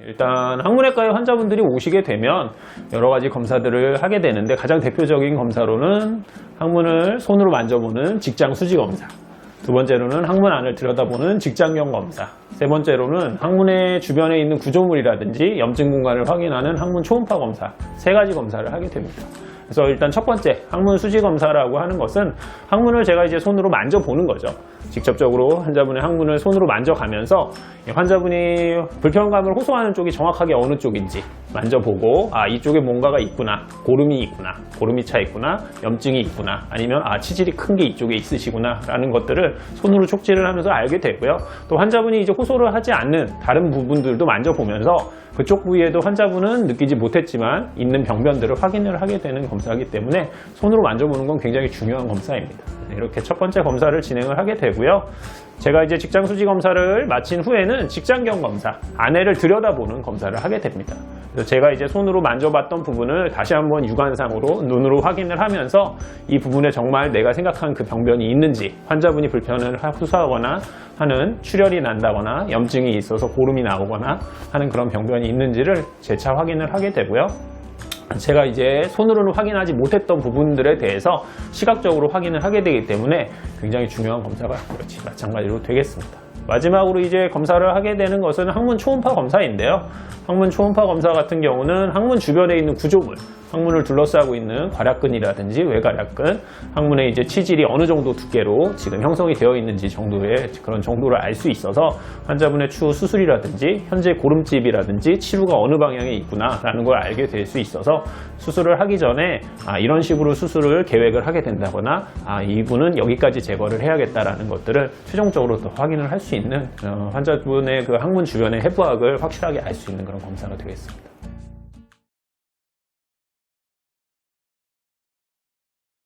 일단 항문외과의 환자분들이 오시게 되면 여러 가지 검사들을 하게 되는데 가장 대표적인 검사로는 항문을 손으로 만져보는 직장 수지 검사. 두 번째로는 항문 안을 들여다보는 직장경 검사. 세 번째로는 항문의 주변에 있는 구조물이라든지 염증 공간을 확인하는 항문 초음파 검사. 세 가지 검사를 하게 됩니다. 그래서 일단 첫 번째 항문 수지 검사라고 하는 것은 항문을 제가 이제 손으로 만져보는 거죠. 직접적으로 환자분의 항문을 손으로 만져가면서 이 환자분이 불편감을 호소하는 쪽이 정확하게 어느 쪽인지 만져보고 아 이쪽에 뭔가가 있구나 고름이 있구나 고름이 차 있구나 염증이 있구나 아니면 아 치질이 큰 게 이쪽에 있으시구나 라는 것들을 손으로 촉지를 하면서 알게 되고요 또 환자분이 이제 호소를 하지 않는 다른 부분들도 만져보면서 그쪽 부위에도 환자분은 느끼지 못했지만 있는 병변들을 확인을 하게 되는 검사이기 때문에 손으로 만져보는 건 굉장히 중요한 검사입니다. 네, 이렇게 첫 번째 검사를 진행을 하게 되고요. 제가 이제 직장 수지 검사를 마친 후에는 직장경 검사, 안에를 들여다보는 검사를 하게 됩니다. 제가 이제 손으로 만져봤던 부분을 다시 한번 육안상으로 눈으로 확인을 하면서 이 부분에 정말 내가 생각한 그 병변이 있는지 환자분이 불편을 호소하거나 하는 출혈이 난다거나 염증이 있어서 고름이 나오거나 하는 그런 병변이 있는지를 재차 확인을 하게 되고요. 제가 이제 손으로는 확인하지 못했던 부분들에 대해서 시각적으로 확인을 하게 되기 때문에 굉장히 중요한 검사가 마찬가지로 되겠습니다. 마지막으로 이제 검사를 하게 되는 것은 항문 초음파 검사인데요. 항문 초음파 검사 같은 경우는 항문 주변에 있는 구조물, 항문을 둘러싸고 있는 괄약근이라든지 외괄약근, 항문의 이제 치질이 어느 정도 두께로 지금 형성이 되어 있는지 정도의 그런 정도를 알 수 있어서 환자분의 추후 수술이라든지 현재 고름집이라든지 치료가 어느 방향에 있구나라는 걸 알게 될 수 있어서 수술을 하기 전에 아, 이런 식으로 수술을 계획을 하게 된다거나 아, 이분은 여기까지 제거를 해야겠다라는 것들을 최종적으로 또 확인을 할 수 있는 어, 환자분의 그 항문 주변의 해부학을 확실하게 알 수 있는 그런 검사가 되겠습니다.